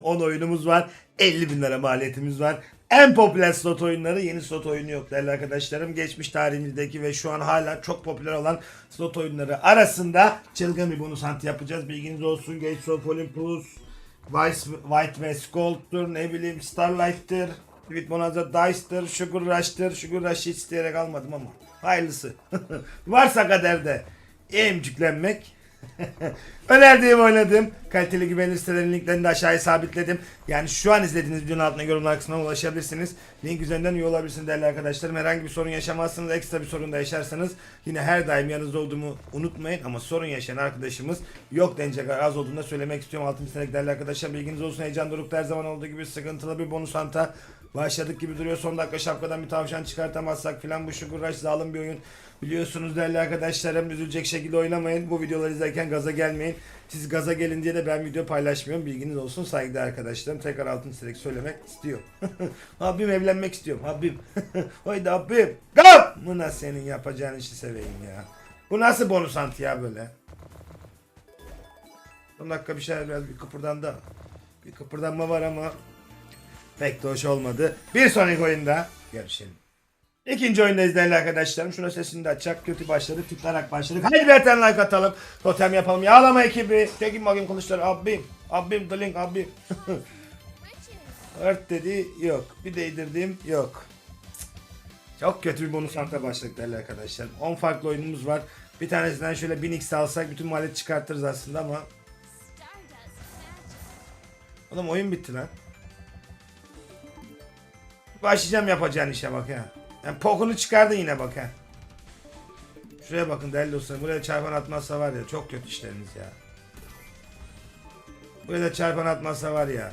10 oyunumuz var. 50 bin lira maliyetimiz var. En popüler slot oyunları yeni slot oyunu yok değerli arkadaşlarım. Geçmiş tarihimizdeki ve şu an hala çok popüler olan slot oyunları arasında çılgın bir bonus hunt yapacağız. Bilginiz olsun. Gates of Olympus, Vice, White ve Gold'dur, ne bileyim Starlight'tır, David Bonanza Dice'dır, Sugar Rush'tır. Sugar Rush'ı isteyerek almadım ama hayırlısı. Varsa kaderde emcüklenmek. Önerdiğim oynadım. Kaliteli güvenilir sitelerin linklerini de aşağıya sabitledim. Yani şu an izlediğiniz videonun altına yorumlar kısmına ulaşabilirsiniz. Link üzerinden üye olabilirsiniz değerli arkadaşlarım. Herhangi bir sorun yaşamazsınız. Ekstra bir sorun da yaşarsanız yine her daim yanınızda olduğumu unutmayın. Ama sorun yaşayan arkadaşımız yok denecek az olduğunu da söylemek istiyorum. Altın listelik değerli arkadaşlar bilginiz olsun. Heyecan dorukta her zaman olduğu gibi sıkıntılı bir bonus hanta başladık gibi duruyor. Son dakika şapkadan bir tavşan çıkartamazsak filan bu Rush zalim bir oyun. Biliyorsunuz değerli arkadaşlarım üzülecek şekilde oynamayın. Bu videoları izlerken gaza gelmeyin. Siz gaza gelin diye de ben video paylaşmıyorum. Bilginiz olsun saygıdeğer arkadaşlarım. Tekrar altın çizerek söylemek istiyorum. abim evlenmek istiyorum. Abim. Haydi abim. Kap! Bu nasıl senin yapacağın işi seveyim ya. Bu nasıl bonus anti ya böyle? Son dakika bir şeyler biraz bir kıpırdandı. Bir kıpırdanma var ama pek de hoş olmadı. Bir sonraki oyunda görüşelim. İkinci oyundayız değerli arkadaşlarım. Şuna sesini de açacak. Kötü başladık. Tıklarak başladık. Hadi bir tane like atalım. Totem yapalım. Yağlama ekibi. Tekin bakayım kılıçları. Abim. Abim. The link abim. Ört dedi. Yok. Bir değdirdim. Yok. Çok kötü bir bonus hafta başladık değerli arkadaşlar. 10 farklı oyunumuz var. Bir tanesinden şöyle 1000x alsak bütün maliyet çıkartırız aslında ama Oğlum oyun bitti lan. Başlayacağım yapacağın işe bak ya. Yani pokunu çıkardın yine bak ha. Şuraya bakın değerli dostlarım. Buraya çarpan atmazsa var ya çok kötü işleriniz ya. Buraya da çarpan atmazsa var ya.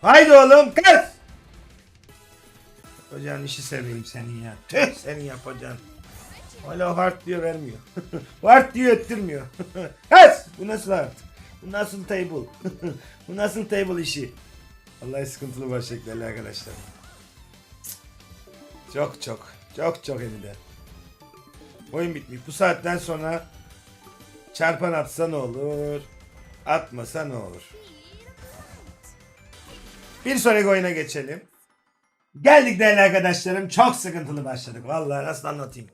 Haydi oğlum kız. Yapacağın işi seveyim senin ya. Tüh senin yapacağın. Hala hard diyor vermiyor. hard diyor ettirmiyor. Kız. Bu nasıl hard? Bu nasıl table? Bu nasıl table işi? Vallahi sıkıntılı değerli arkadaşlar. Çok çok. Çok çok hem de. Oyun bitmiş. Bu saatten sonra çarpan atsa ne olur? Atmasa ne olur? Bir sonraki oyuna geçelim. Geldik değerli arkadaşlarım. Çok sıkıntılı başladık. Vallahi nasıl anlatayım.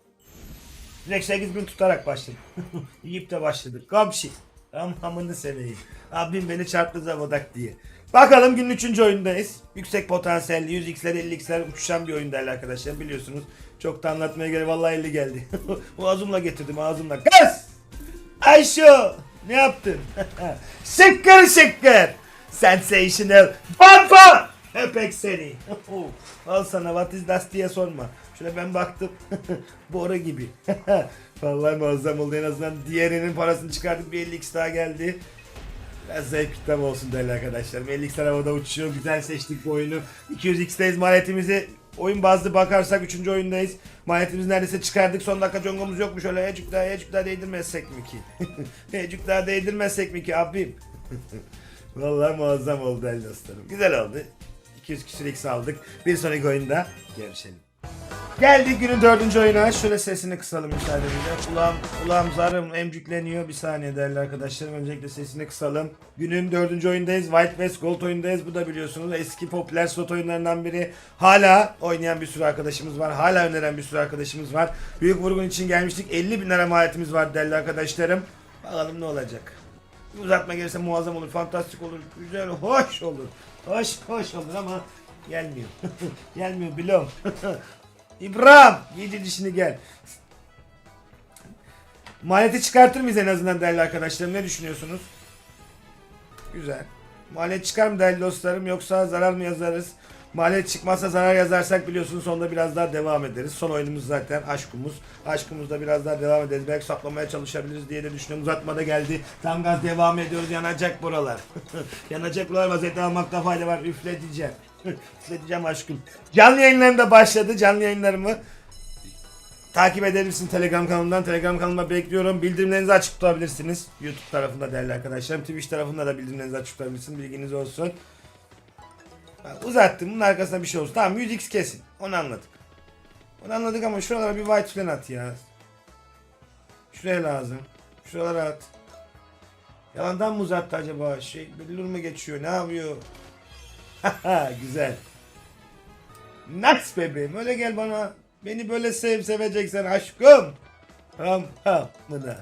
Direkt 8 bin tutarak başladık. Yiyip de başladık. Komşi. Amamını seveyim. Abim beni çarptı zavodak diye. Bakalım günün 3. oyundayız. Yüksek potansiyelli 100x'ler 50x'ler uçuşan bir oyun değerli arkadaşlar. Biliyorsunuz. Çok da anlatmaya gerek vallahi 50 geldi. ağzımla getirdim ağzımla. Kız! Ayşo! Ne yaptın? şıkkır şıkkır! Sensational! Fanfa! Öpek seni. Al sana what is that diye sorma. Şöyle ben baktım. Boru gibi. Vallahi muazzam oldu en azından diğerinin parasını çıkardık bir 50x daha geldi. Biraz zevk kitlem olsun değerli arkadaşlar. 50x havada uçuyor. Güzel seçtik bu oyunu. 200x'teyiz maliyetimizi oyun bazlı bakarsak 3. oyundayız. Maliyetimizi neredeyse çıkardık. Son dakika congomuz yokmuş. Öyle ecik daha ecik daha değdirmezsek mi ki? ecik daha değdirmezsek mi ki abim? Vallahi muazzam oldu değerli dostlarım. Güzel oldu. 200 küsür x aldık. Bir sonraki oyunda görüşelim. Geldik günün dördüncü oyuna. Şöyle sesini kısalım müsaadenizle. Kulağım, kulağım zarım emcükleniyor. Bir saniye değerli arkadaşlarım. Öncelikle sesini kısalım. Günün dördüncü oyundayız. White West Gold oyundayız. Bu da biliyorsunuz eski popüler slot oyunlarından biri. Hala oynayan bir sürü arkadaşımız var. Hala öneren bir sürü arkadaşımız var. Büyük vurgun için gelmiştik. 50 bin lira maliyetimiz var değerli arkadaşlarım. Bakalım ne olacak. Uzatma gelirse muazzam olur, fantastik olur, güzel, hoş olur. Hoş, hoş olur ama gelmiyor. gelmiyor bilom. İbrahim, yedi dişini gel. Maliyeti çıkartır mıyız en azından değerli arkadaşlarım? Ne düşünüyorsunuz? Güzel. Maliyet çıkar mı değerli dostlarım yoksa zarar mı yazarız? Maliyet çıkmazsa zarar yazarsak biliyorsunuz sonunda biraz daha devam ederiz. Son oyunumuz zaten aşkımız. Aşkımızda biraz daha devam ederiz. Belki saplamaya çalışabiliriz diye de düşünüyorum. Uzatmada geldi. Tam gaz devam ediyoruz. Yanacak buralar. Yanacak buralar. Vaziyette almakta fayda var. Üfleteceğim. Üfleteceğim aşkım. Canlı yayınlarım da başladı. Canlı yayınlarımı Takip edebilirsin Telegram kanalımdan. Telegram kanalıma bekliyorum. Bildirimlerinizi açık tutabilirsiniz. YouTube tarafında değerli arkadaşlarım. Twitch tarafında da bildirimlerinizi açık tutabilirsiniz. Bilginiz olsun. Bak, uzattım. Bunun arkasında bir şey olsun. Tamam 100x kesin. Onu anladık. Onu anladık ama şuralara bir white falan at ya. Şuraya lazım. Şuralara at. Yalandan mı uzattı acaba? Şey billur mu geçiyor? Ne yapıyor? Güzel. Nice bebeğim. Öyle gel bana. Beni böyle sev seveceksen aşkım. Tamam. Ha. Buna.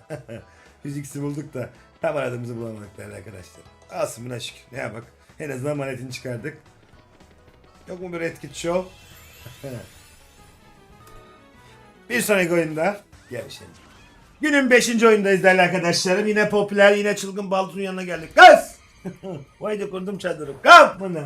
Fiziksi bulduk da tam aradığımızı bulamadık değerli arkadaşlar. Asımın aşk. Ne yapak? En azından manetini çıkardık. Yok mu bir etkit show? bir sonraki oyunda görüşelim. Günün 5. oyundayız değerli arkadaşlarım. Yine popüler, yine çılgın Baltun yanına geldik. Kız! Haydi kurdum çadırı. Kalk bunu.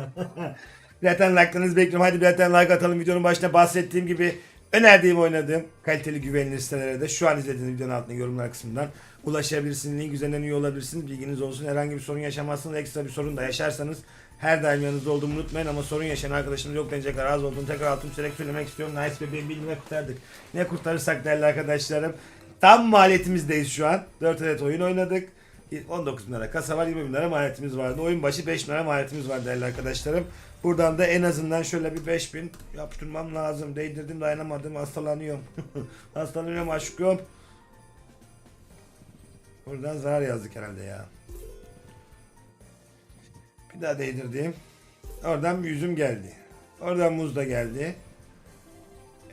Zaten like'larınızı bekliyorum. Hadi zaten like atalım. Videonun başında bahsettiğim gibi önerdiğim oynadığım kaliteli güvenilir sitelere de şu an izlediğiniz videonun altında yorumlar kısmından ulaşabilirsiniz. Link üzerinden üye olabilirsiniz. Bilginiz olsun. Herhangi bir sorun yaşamazsınız. Ekstra bir sorun da yaşarsanız her daim yanınızda olduğumu unutmayın ama sorun yaşayan arkadaşımız yok denecek kadar az olduğunu tekrar altın çizerek söylemek istiyorum. Nice bebeğim bilme kurtardık. Ne kurtarırsak değerli arkadaşlarım. Tam maliyetimizdeyiz şu an. 4 adet oyun oynadık. 19 bin lira kasa var 20 bin lira maliyetimiz vardı. Oyun başı 5 bin lira maliyetimiz var değerli arkadaşlarım. Buradan da en azından şöyle bir 5 bin yaptırmam lazım. Değdirdim dayanamadım hastalanıyorum. hastalanıyorum aşkım. Buradan zarar yazdık herhalde ya. Bir daha değdirdim. Oradan bir yüzüm geldi. Oradan muz da geldi.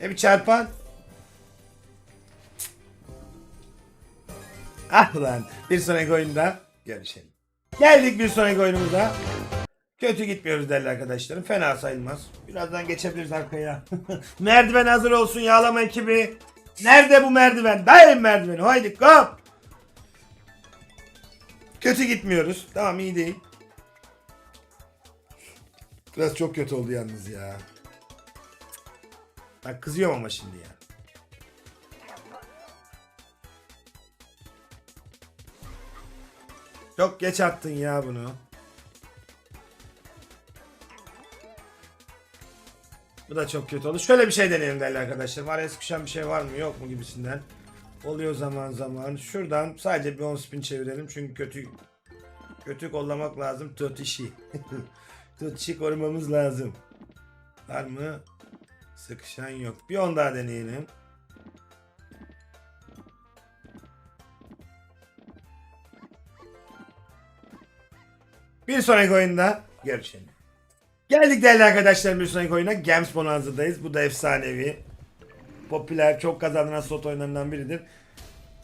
E bir çarpan. Ah ulan bir sonraki oyunda görüşelim. Geldik bir sonraki oyunumuza. Kötü gitmiyoruz değerli arkadaşlarım. Fena sayılmaz. Birazdan geçebiliriz arkaya. merdiven hazır olsun yağlama ekibi. Nerede bu merdiven? Dayım merdiveni. Haydi kop. Kötü gitmiyoruz. Tamam iyi değil. Biraz çok kötü oldu yalnız ya. Bak kızıyorum ama şimdi ya. Çok geç attın ya bunu. Bu da çok kötü oldu. Şöyle bir şey deneyelim değerli arkadaşlar. Araya sıkışan bir şey var mı yok mu gibisinden. Oluyor zaman zaman. Şuradan sadece bir 10 spin çevirelim. Çünkü kötü kötü kollamak lazım. Tut işi. İşi korumamız lazım. Var mı? Sıkışan yok. Bir 10 daha deneyelim. Bir sonraki oyunda görüşelim. Geldik değerli arkadaşlar bir sonraki oyuna Games Bonanza'dayız. Bu da efsanevi. Popüler, çok kazanan slot oyunlarından biridir.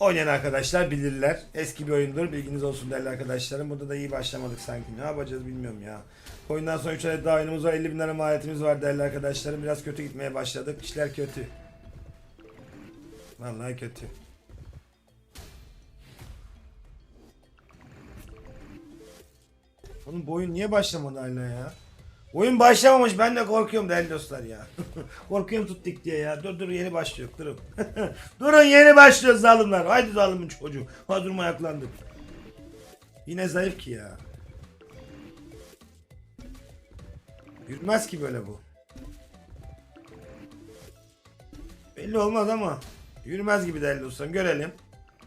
Oynayan arkadaşlar bilirler. Eski bir oyundur. Bilginiz olsun değerli arkadaşlarım. Burada da iyi başlamadık sanki. Ne yapacağız bilmiyorum ya. Oyundan sonra 3 adet daha oyunumuz var. 50 bin lira maliyetimiz var değerli arkadaşlarım. Biraz kötü gitmeye başladık. İşler kötü. Vallahi kötü. Oğlum bu oyun niye başlamadı hala ya? Oyun başlamamış ben de korkuyorum değerli dostlar ya. korkuyorum tuttuk diye ya. Dur dur yeni başlıyor durun. Durun yeni başlıyor zalimler. Haydi zalimin çocuğu. Ha durma ayaklandık. Yine zayıf ki ya. Yürümez ki böyle bu. Belli olmaz ama yürümez gibi değerli dostlarım. Görelim.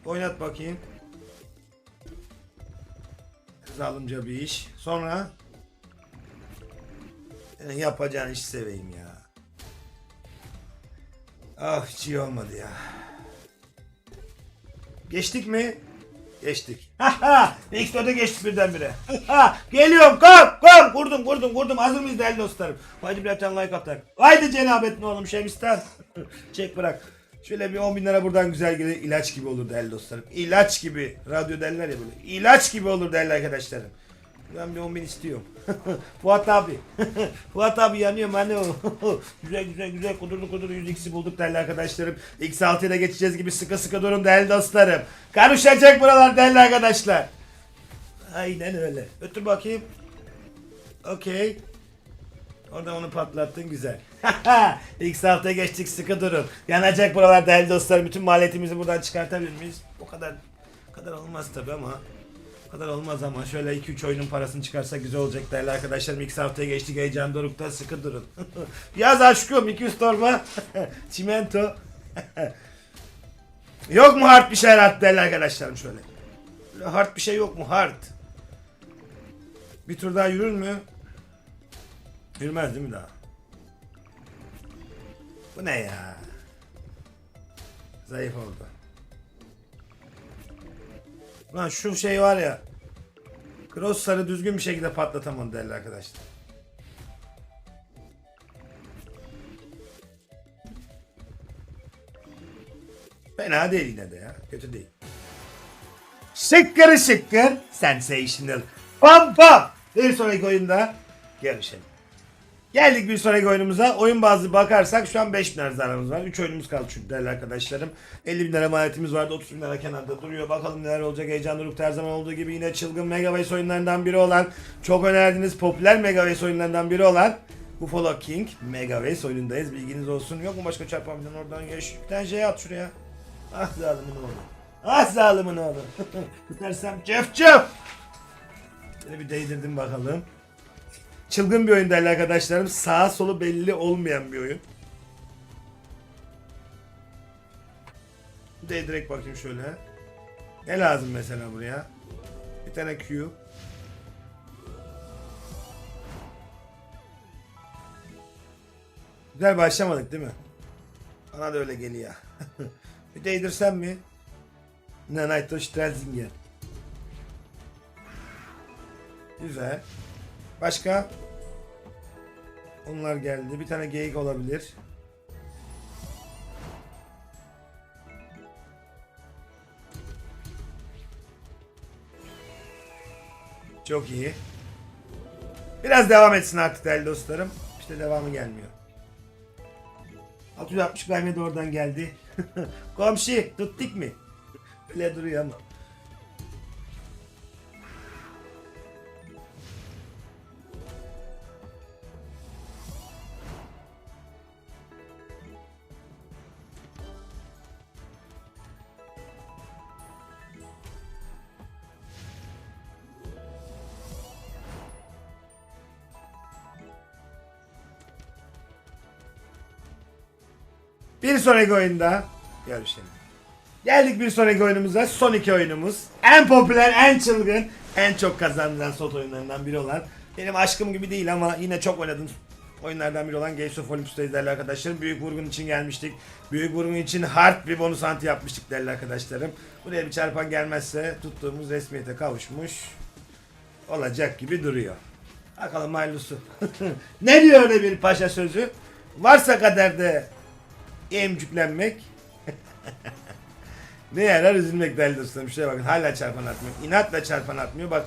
Oynat bakayım. Zalimce bir iş. Sonra senin yapacağın işi seveyim ya. Ah hiç iyi olmadı ya. Geçtik mi? Geçtik. X4'e geçtik birdenbire. Geliyorum kom kom kurdum kurdum kurdum hazır mıyız değerli dostlarım? Haydi bir tane like atak. Haydi cenabet ne oğlum Şemistan. Çek bırak. Şöyle bir 10 bin lira buradan güzel gelir. ilaç gibi olur değerli dostlarım. İlaç gibi. Radyo derler ya böyle. İlaç gibi olur değerli arkadaşlarım. Ben bir 10 bin istiyorum. Fuat abi. Fuat abi yanıyorum hani o. güzel güzel güzel kudurdu kudurdu 100 x'i bulduk değerli arkadaşlarım. X6'ya da geçeceğiz gibi sıkı sıkı durun değerli dostlarım. Karışacak buralar değerli arkadaşlar. Aynen öyle. Ötür bakayım. Okey. Orada onu patlattın güzel. X6'ya geçtik sıkı durun. Yanacak buralar değerli dostlarım. Bütün maliyetimizi buradan çıkartabilir miyiz? O kadar o kadar olmaz tabi ama kadar olmaz ama şöyle 2-3 oyunun parasını çıkarsa güzel olacak değerli arkadaşlarım. X haftaya geçtik heyecan dorukta sıkı durun. Yaz aşkım 200 torba. Çimento. yok mu hard bir şey hard değerli arkadaşlarım şöyle. Böyle hard bir şey yok mu hard? Bir tur daha yürür mü? Yürümez değil mi daha? Bu ne ya? Zayıf oldu. Lan şu şey var ya. Crossları düzgün bir şekilde patlatamadı değerli arkadaşlar. Fena değil yine de ya. Kötü değil. Şıkkır şıkkır sensational. Pam pam. Bir sonraki oyunda görüşelim. Geldik bir sonraki oyunumuza. Oyun bazlı bakarsak şu an 5 bin lira zararımız var. 3 oyunumuz kaldı çünkü değerli arkadaşlarım. 50 bin lira maliyetimiz vardı. 30 bin lira kenarda duruyor. Bakalım neler olacak. Heyecan dorukta her zaman olduğu gibi yine çılgın Megaways oyunlarından biri olan, çok önerdiğiniz popüler Megaways oyunlarından biri olan Buffalo King Megaways oyunundayız. Bilginiz olsun. Yok mu başka çarpabilen oradan geç. Bir tane şey at şuraya. Ah zalimin oğlu. Ah zalimin oğlu. Tutarsam cef cef. Şöyle bir değdirdim bakalım. Çılgın bir oyun değerli arkadaşlarım. Sağa solu belli olmayan bir oyun. De direkt bakayım şöyle. Ne lazım mesela buraya? Bir tane Q. Güzel başlamadık değil mi? Bana da öyle geliyor. bir değdirsem mi? Ne Naito Strelzinger. Güzel. Başka? Onlar geldi. Bir tane geyik olabilir. Çok iyi. Biraz devam etsin artık değerli dostlarım. İşte devamı gelmiyor. 660 vermedi oradan geldi. Komşu tuttuk mi? Öyle duruyor ama. Sonraki oyunda görüşelim. Geldik bir sonraki oyunumuza. Son iki oyunumuz. En popüler, en çılgın, en çok kazanılan slot oyunlarından biri olan. Benim aşkım gibi değil ama yine çok oynadığım oyunlardan biri olan Games of Olympus'tayız değerli arkadaşlarım. Büyük vurgun için gelmiştik. Büyük vurgun için hard bir bonus anti yapmıştık değerli arkadaşlarım. Buraya bir çarpan gelmezse tuttuğumuz resmiyete kavuşmuş olacak gibi duruyor. Bakalım hayırlısı. ne diyor öyle bir paşa sözü? Varsa kaderde emcüklenmek. ne yarar üzülmek değerli dostlarım. Şuraya bakın hala çarpan atmıyor. İnatla çarpan atmıyor. Bak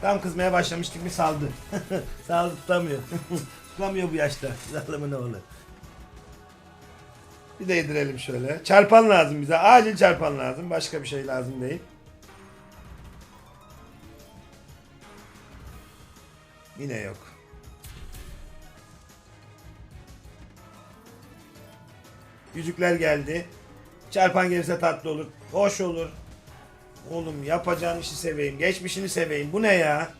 tam kızmaya başlamıştık bir saldı. saldı tutamıyor. tutamıyor bu yaşta. Zalımın oğlu. Bir de yedirelim şöyle. Çarpan lazım bize. Acil çarpan lazım. Başka bir şey lazım değil. Yine yok. Yüzükler geldi. Çarpan gelirse tatlı olur. Hoş olur. Oğlum yapacağın işi seveyim. Geçmişini seveyim. Bu ne ya?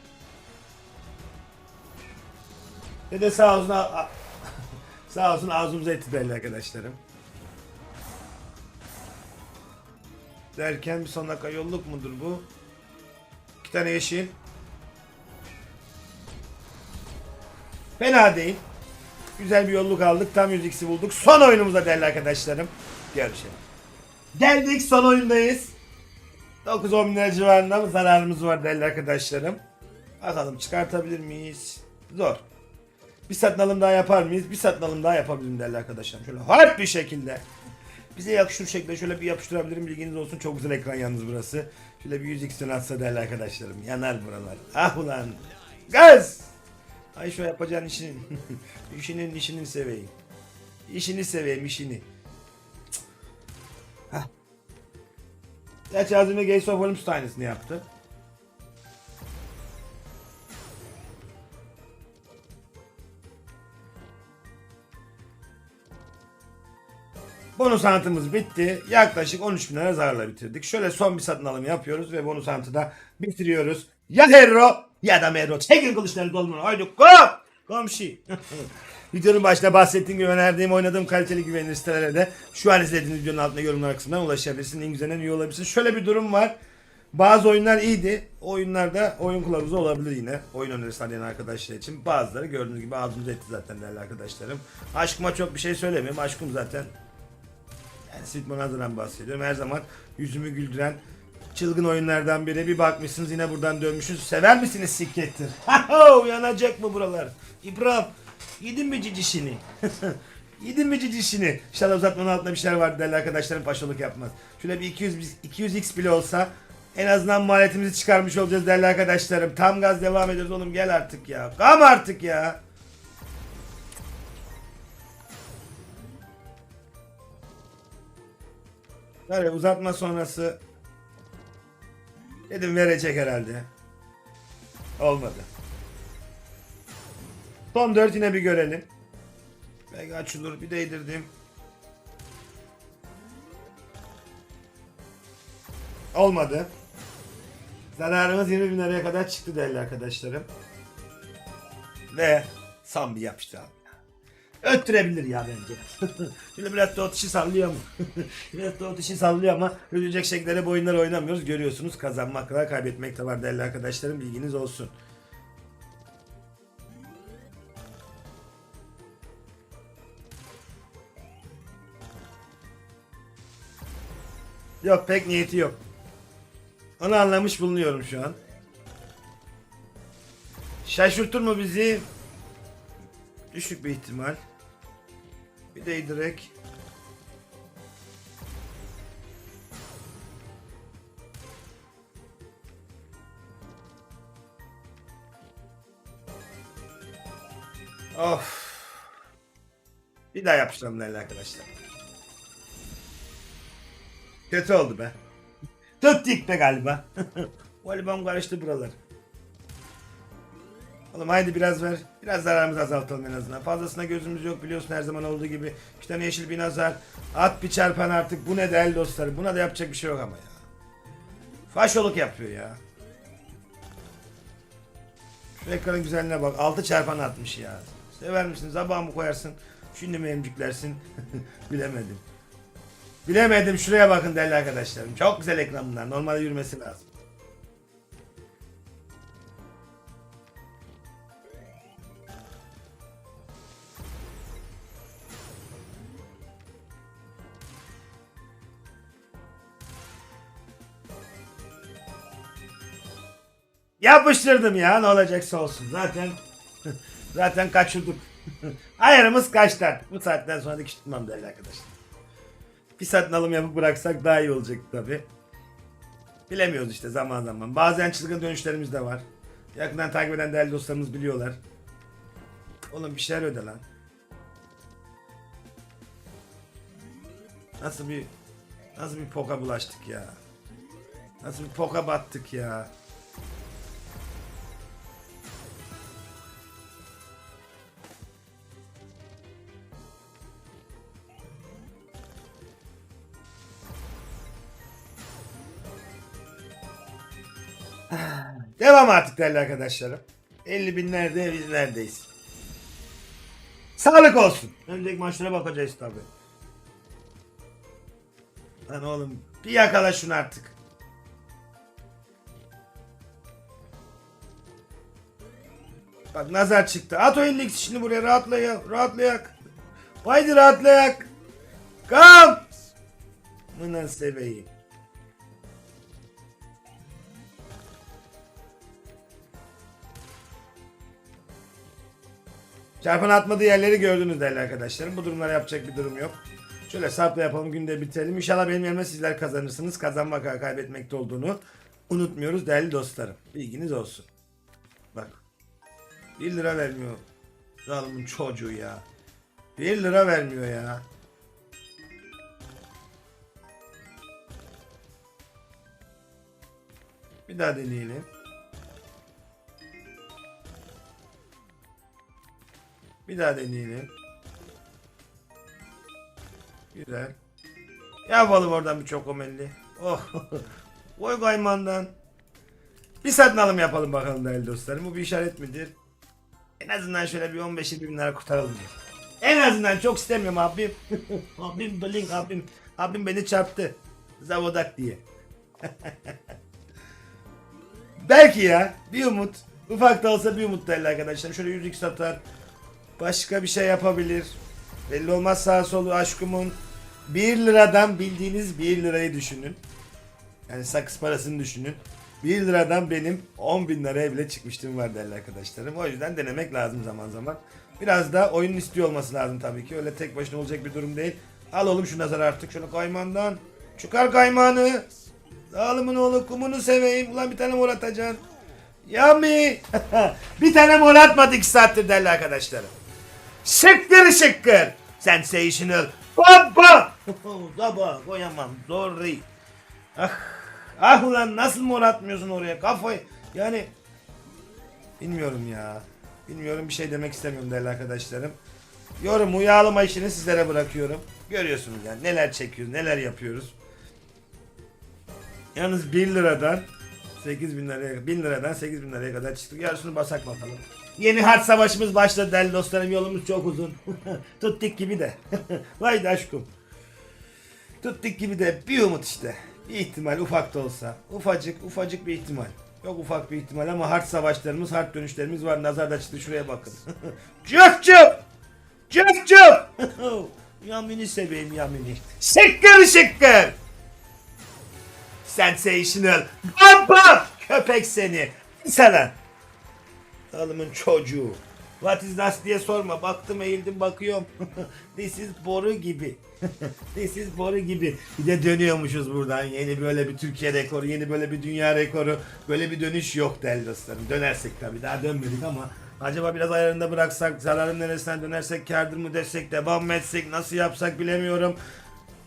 Dede sağ olsun. sağ olsun ağzımıza etti belli arkadaşlarım. Derken bir son dakika yolluk mudur bu? İki tane yeşil. Fena değil. Güzel bir yolluk aldık. Tam 100x'i bulduk. Son oyunumuza değerli arkadaşlarım. Görüşelim. Geldik son oyundayız. 9-10 bin lira civarında zararımız var değerli arkadaşlarım. Bakalım çıkartabilir miyiz? Zor. Bir satın alım daha yapar mıyız? Bir satın alım daha yapabilirim değerli arkadaşlarım. Şöyle hard bir şekilde. Bize yakışır şekilde şöyle bir yapıştırabilirim bilginiz olsun. Çok güzel ekran yalnız burası. Şöyle bir 100 x'ini atsa değerli arkadaşlarım. Yanar buralar. Ah ulan. Gaz! Ay şu yapacağın işini. işinin işini seveyim. İşini seveyim işini. Hah. Gerçi az önce Gates of Olympus yaptı. Bonus anıtımız bitti. Yaklaşık 13 bin lira zararla bitirdik. Şöyle son bir satın alım yapıyoruz ve bonus anıtı da bitiriyoruz. Ya Herro ya da Merro. Çekin kılıçları dolmunu. Haydi kom. Komşu. Videonun başında bahsettiğim gibi önerdiğim oynadığım kaliteli güvenilir sitelere şu an izlediğiniz videonun altında yorumlar kısmından ulaşabilirsin. En güzelinden üye olabilirsin. Şöyle bir durum var. Bazı oyunlar iyiydi. Oyunlarda oyun kılavuzu olabilir yine. Oyun önerisi arayan arkadaşlar için. Bazıları gördüğünüz gibi ağzımıza etti zaten değerli arkadaşlarım. Aşkıma çok bir şey söylemiyorum. Aşkım zaten yani Sweet Bonanza'dan bahsediyorum. Her zaman yüzümü güldüren çılgın oyunlardan biri. Bir bakmışsınız yine buradan dönmüşüz. Sever misiniz siklettir? Yanacak mı buralar? İbrahim yedin mi cicişini? yedin mi cicişini? İnşallah uzatmanın altında bir şeyler vardı değerli arkadaşlarım paşalık yapmaz. Şöyle bir 200 biz- 200x bile olsa en azından maliyetimizi çıkarmış olacağız değerli arkadaşlarım. Tam gaz devam ediyoruz oğlum gel artık ya. Kam artık ya. Var uzatma sonrası dedim verecek herhalde. Olmadı. Son 4 yine bir görelim. Belki açılır bir değdirdim. Olmadı. Zararımız 20 bin liraya kadar çıktı değerli arkadaşlarım. Ve son bir yapıştı abi. Öttürebilir ya bence. Şöyle biraz da o dişi sallıyor mu? biraz da o dişi sallıyor ama üzülecek şekilde bu oyunları oynamıyoruz. Görüyorsunuz kazanmak kadar kaybetmek de var değerli arkadaşlarım. Bilginiz olsun. Yok pek niyeti yok. Onu anlamış bulunuyorum şu an. Şaşırtır mı bizi? Düşük bir ihtimal. Bir de direkt. Of. Bir daha yapıştıralım değerli arkadaşlar. Kötü oldu be. Tuttuk be galiba. Volleyball karıştı buralar. Oğlum haydi biraz ver. Biraz zararımızı azaltalım en azından. Fazlasına gözümüz yok biliyorsun her zaman olduğu gibi. İki tane yeşil bir nazar. At bir çarpan artık. Bu ne değerli dostlarım. Buna da yapacak bir şey yok ama ya. Faşoluk yapıyor ya. Şu ekranın güzelliğine bak. 6 çarpan atmış ya. Sever misin? Zabağ mı koyarsın? Şimdi mi emciklersin? Bilemedim. Bilemedim. Şuraya bakın değerli arkadaşlarım. Çok güzel ekran bunlar. Normalde yürümesi lazım. Yapıştırdım ya ne olacaksa olsun. Zaten zaten kaçırdık. Ayarımız kaçtı artık. Bu saatten sonra dikiş tutmam değerli arkadaşlar. Bir saat alım yapıp bıraksak daha iyi olacak tabi. Bilemiyoruz işte zaman zaman. Bazen çılgın dönüşlerimiz de var. Yakından takip eden değerli dostlarımız biliyorlar. Oğlum bir şeyler öde lan. Nasıl bir nasıl bir poka bulaştık ya. Nasıl bir poka battık ya. Devam artık değerli arkadaşlarım. 50 binlerde biz neredeyiz? Sağlık olsun. Önceki maçlara bakacağız tabi. Lan oğlum bir yakala şunu artık. Bak nazar çıktı. At o 50 şimdi buraya rahatlayak. Rahatlayak. Haydi rahatlayak. Kam. Mına seveyim. Çarpan atmadığı yerleri gördünüz değerli arkadaşlarım. Bu durumlara yapacak bir durum yok. Şöyle sapla yapalım günde bitirelim. İnşallah benim yerime sizler kazanırsınız. Kazanmak veya kaybetmekte olduğunu unutmuyoruz değerli dostlarım. Bilginiz olsun. Bak. 1 lira vermiyor. Zalimin çocuğu ya. 1 lira vermiyor ya. Bir daha deneyelim. Bir daha deneyelim. Güzel. Yapalım oradan bir çokomelli. Oh. Koy kaymandan. Bir saat alım yapalım bakalım değerli dostlarım. Bu bir işaret midir? En azından şöyle bir 15 bin lira kurtaralım diye. En azından çok istemiyorum abim. abim blink abim. Abim beni çarptı. Zavodak diye. Belki ya. Bir umut. Ufak da olsa bir umut değerli arkadaşlar. Şöyle 100 satar. Başka bir şey yapabilir. Belli olmaz sağ solu aşkımın. 1 liradan bildiğiniz 1 lirayı düşünün. Yani sakız parasını düşünün. 1 liradan benim 10 bin liraya bile çıkmıştım var değerli arkadaşlarım. O yüzden denemek lazım zaman zaman. Biraz da oyunun istiyor olması lazım tabii ki. Öyle tek başına olacak bir durum değil. Al oğlum şu nazar artık şunu kaymandan. Çıkar kaymağını. Zalimin oğlu kumunu seveyim. Ulan bir tane mor atacaksın. Yami. bir tane mor atmadı 2 saattir değerli arkadaşlarım. Şıkkır şıkkır. Sensational. Baba. Baba koyamam. Sorry. Ah. Ah ulan nasıl mor atmıyorsun oraya kafayı. Yani bilmiyorum ya. Bilmiyorum bir şey demek istemiyorum değerli arkadaşlarım. Yorum uyağlama işini sizlere bırakıyorum. Görüyorsunuz yani neler çekiyoruz neler yapıyoruz. Yalnız 1 liradan 8 bin liraya 1000 liradan 8 bin liraya kadar çıktık. Yarısını basak bakalım. Yeni harç savaşımız başladı değerli dostlarım. Yolumuz çok uzun. Tuttuk gibi de. Vay da aşkım. Tuttuk gibi de bir umut işte. Bir ihtimal ufak da olsa. Ufacık ufacık bir ihtimal. Yok ufak bir ihtimal ama harç savaşlarımız, harç dönüşlerimiz var. Nazarda çıktı şuraya bakın. Cıp cıp! Cıp cıp! yamini seveyim yamini. Şıkkır şıkkır! Sensational. Bam bam! Köpek seni. Sana. Alımın çocuğu. What is that diye sorma. Baktım eğildim bakıyorum. This is boru gibi. This is boru gibi. Bir de dönüyormuşuz buradan. Yeni böyle bir Türkiye rekoru, yeni böyle bir dünya rekoru. Böyle bir dönüş yok değerli dostlarım. Dönersek tabii daha dönmedik ama acaba biraz ayarında bıraksak, zararın neresinden dönersek kardır mı desek, devam mı etsek, nasıl yapsak bilemiyorum.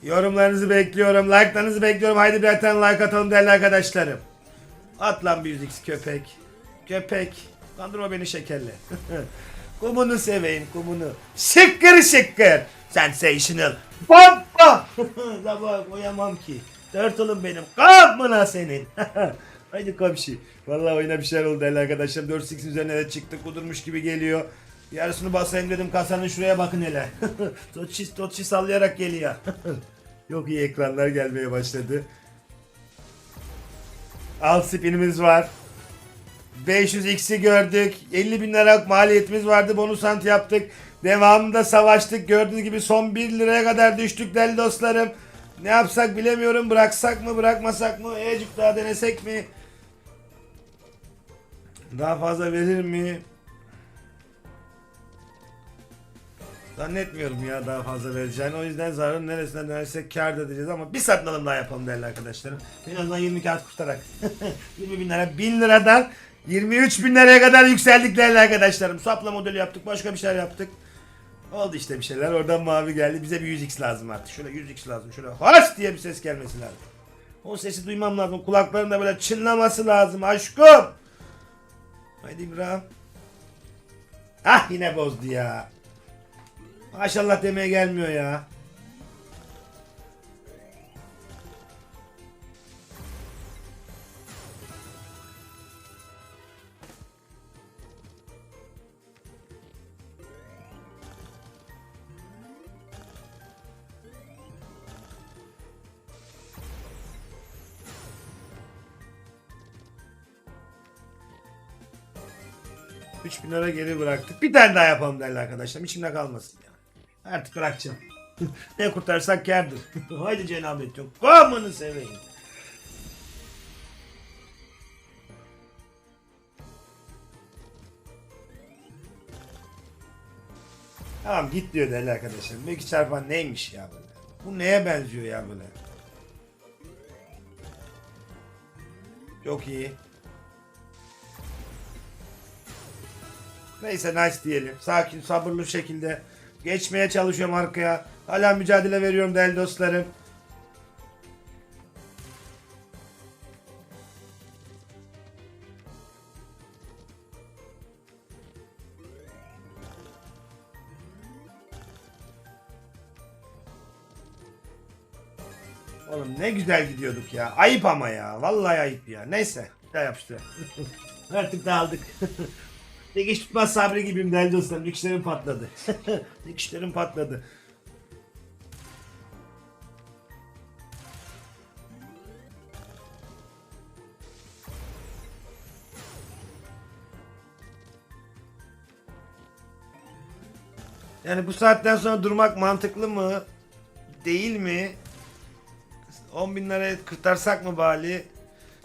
Yorumlarınızı bekliyorum, like'larınızı bekliyorum. Haydi bir tane like atalım değerli arkadaşlarım. At lan bir x köpek. Köpek. Kandırma beni şekerle. kumunu seveyim kumunu. Şıkkır şıkkır. Sensational. Bamba. Sabah koyamam ki. Turtle'ım benim. Kapmına senin. Haydi komşu. Vallahi oyuna bir şeyler oldu değerli arkadaşlar. 4-6 üzerine de çıktık. Kudurmuş gibi geliyor. Yarısını basayım dedim kasanın şuraya bakın hele. Totçi totçi sallayarak geliyor. Yok iyi ekranlar gelmeye başladı. Alt spinimiz var. 500x'i gördük. 50 bin lira maliyetimiz vardı. Bonus ant yaptık. Devamında savaştık. Gördüğünüz gibi son 1 liraya kadar düştük değerli dostlarım. Ne yapsak bilemiyorum. Bıraksak mı bırakmasak mı? Ecik daha denesek mi? Daha fazla verir mi? Zannetmiyorum ya daha fazla vereceğini. O yüzden zararın neresinden dönersek kar da ama bir satın daha yapalım değerli arkadaşlarım. Azından 20 kağıt kurtarak. 20 bin lira. 1000 liradan 23 bin liraya kadar yükseldik değerli arkadaşlarım. Sapla modeli yaptık. Başka bir şeyler yaptık. Oldu işte bir şeyler. Oradan mavi geldi. Bize bir 100x lazım artık. Şöyle 100x lazım. Şöyle has diye bir ses gelmesi lazım. O sesi duymam lazım. Kulaklarında böyle çınlaması lazım. Aşkım. Haydi İbrahim. Ah yine bozdu ya. Maşallah demeye gelmiyor ya. Üç bin lira geri bıraktık. Bir tane daha yapalım değerli arkadaşlar. İçimde kalmasın ya. Artık bırakacağım. ne kurtarsak kârdır. Haydi cenabet yok. Amanı seveyim. Tamam git diyor değerli arkadaşlar. Bu iki çarpan neymiş ya böyle? Bu neye benziyor ya böyle? Çok iyi. Neyse nice diyelim. Sakin, sabırlı şekilde geçmeye çalışıyorum arkaya. Hala mücadele veriyorum değerli dostlarım. Oğlum ne güzel gidiyorduk ya. Ayıp ama ya. Vallahi ayıp ya. Neyse. Daha yapıştı. Artık dağıldık. Dikiş tutmaz sabri gibiyim değerli dostlarım. Dikişlerim patladı. Dikişlerim patladı. Yani bu saatten sonra durmak mantıklı mı? Değil mi? 10 bin liraya kurtarsak mı bali?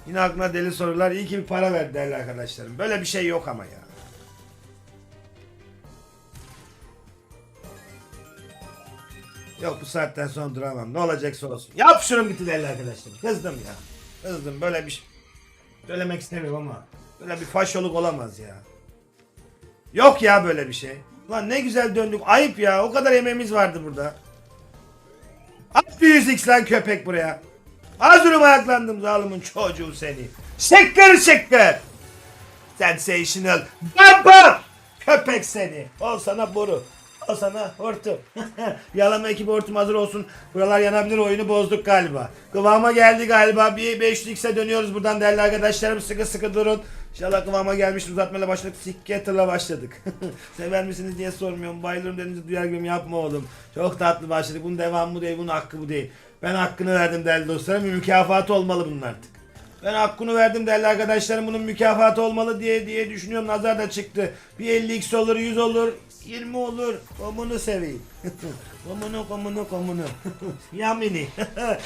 Yine aklına deli sorular. İyi ki bir para verdi değerli arkadaşlarım. Böyle bir şey yok ama ya. Yok bu saatten sonra duramam. Ne olacaksa olsun. Yap şunu bitti değerli arkadaşlarım. Kızdım ya. Kızdım böyle bir şey. Söylemek istemiyorum ama. Böyle bir faşoluk olamaz ya. Yok ya böyle bir şey. Lan ne güzel döndük. Ayıp ya. O kadar emeğimiz vardı burada. At bir 100x lan köpek buraya. Hazırım ayaklandım zalimin çocuğu seni. Şekker şekker. Sensational. Bam. Köpek seni. Al sana boru. Al sana hortum. Yalama ekibi hortum hazır olsun. Buralar yanabilir oyunu bozduk galiba. Kıvama geldi galiba. Bir 500x'e dönüyoruz buradan değerli arkadaşlarım. Sıkı sıkı durun. İnşallah kıvama gelmiş. Uzatmayla başladık. Sikketer'la başladık. Sever misiniz diye sormuyorum. Bayılırım dediğinizi duyar gibi yapma oğlum. Çok tatlı başladık. Bunun devamı bu değil. Bunun hakkı bu değil. Ben hakkını verdim değerli dostlarım. Bir mükafatı olmalı bunun artık. Ben hakkını verdim değerli arkadaşlarım. Bunun mükafatı olmalı diye diye düşünüyorum. Nazar da çıktı. Bir 50x olur, 100 olur, 20 olur. Komunu seveyim. komunu, komunu, komunu. Yamini.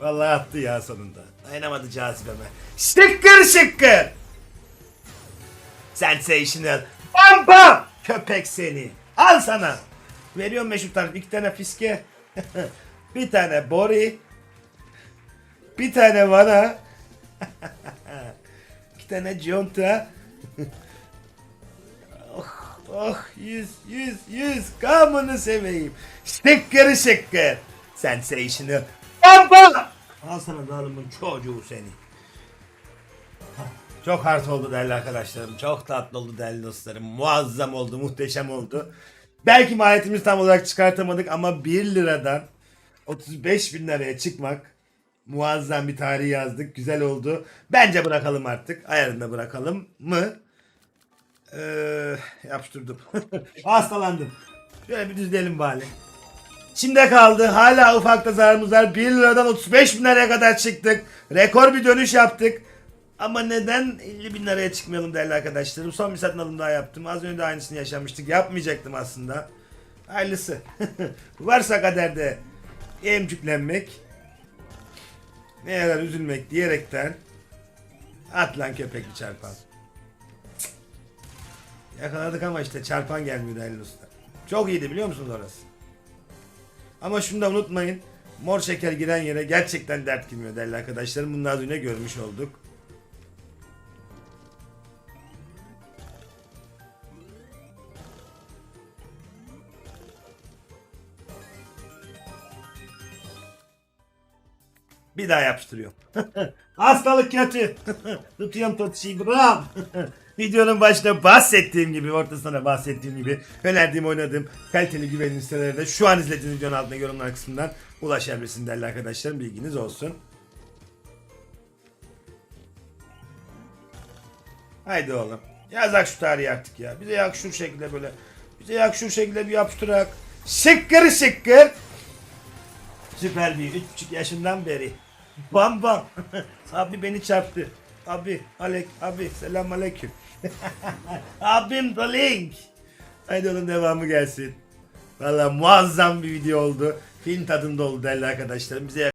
Vallahi attı ya sonunda. Dayanamadı cazibeme. Şıkkır şıkkır. Sensational. Bam bam. Köpek seni. Al sana. Veriyorum meşhur tarif. İki tane fiske. bir tane bori. Bir tane vana. İki tane conta. oh, oh, yüz, yüz, yüz. Kamını seveyim. Şıkkır şıkkır. Sensational. Bam bam. Al sana dalımın çocuğu seni. Çok hard oldu değerli arkadaşlarım. Çok tatlı oldu değerli dostlarım. Muazzam oldu, muhteşem oldu. Belki maliyetimizi tam olarak çıkartamadık ama 1 liradan 35 bin liraya çıkmak muazzam bir tarih yazdık. Güzel oldu. Bence bırakalım artık. Ayarında bırakalım mı? Ee, yapıştırdım. Hastalandım. Şöyle bir düzleyelim bari. Şimdi kaldı. Hala ufakta zararımız var. 1 liradan 35 bin liraya kadar çıktık. Rekor bir dönüş yaptık. Ama neden 50 bin liraya çıkmayalım değerli arkadaşlarım. Son bir satın alım daha yaptım. Az önce de aynısını yaşamıştık. Yapmayacaktım aslında. Hayırlısı. Varsa kaderde emcüklenmek. Ne üzülmek diyerekten at lan köpekli çarpan. Cık. Yakaladık ama işte çarpan gelmiyor değerli usta. Çok iyiydi biliyor musunuz orası? Ama şunu da unutmayın. Mor şeker giren yere gerçekten dert girmiyor değerli arkadaşlarım. Bunu az önce görmüş olduk. Bir daha yapıştırıyorum. Hastalık kötü. Tutuyorum tutuşayım. Bram. Videonun başında bahsettiğim gibi, ortasında bahsettiğim gibi önerdiğim, oynadığım kaliteli güvenilir sitelere de şu an izlediğiniz videonun altında yorumlar kısmından ulaşabilirsiniz değerli arkadaşlarım. Bilginiz olsun. Haydi oğlum. Yazak şu tarihi artık ya. Bize yakışır şekilde böyle. Bize yakışır şekilde bir yapıştırak. Şıkkır şıkkır. Süper bir 3,5 yaşından beri. Bam bam. abi beni çarptı. Abi, alek, abi, selam aleyküm. Abim the link. Haydi onun devamı gelsin. Valla muazzam bir video oldu. Film tadında oldu değerli arkadaşlarım. Bize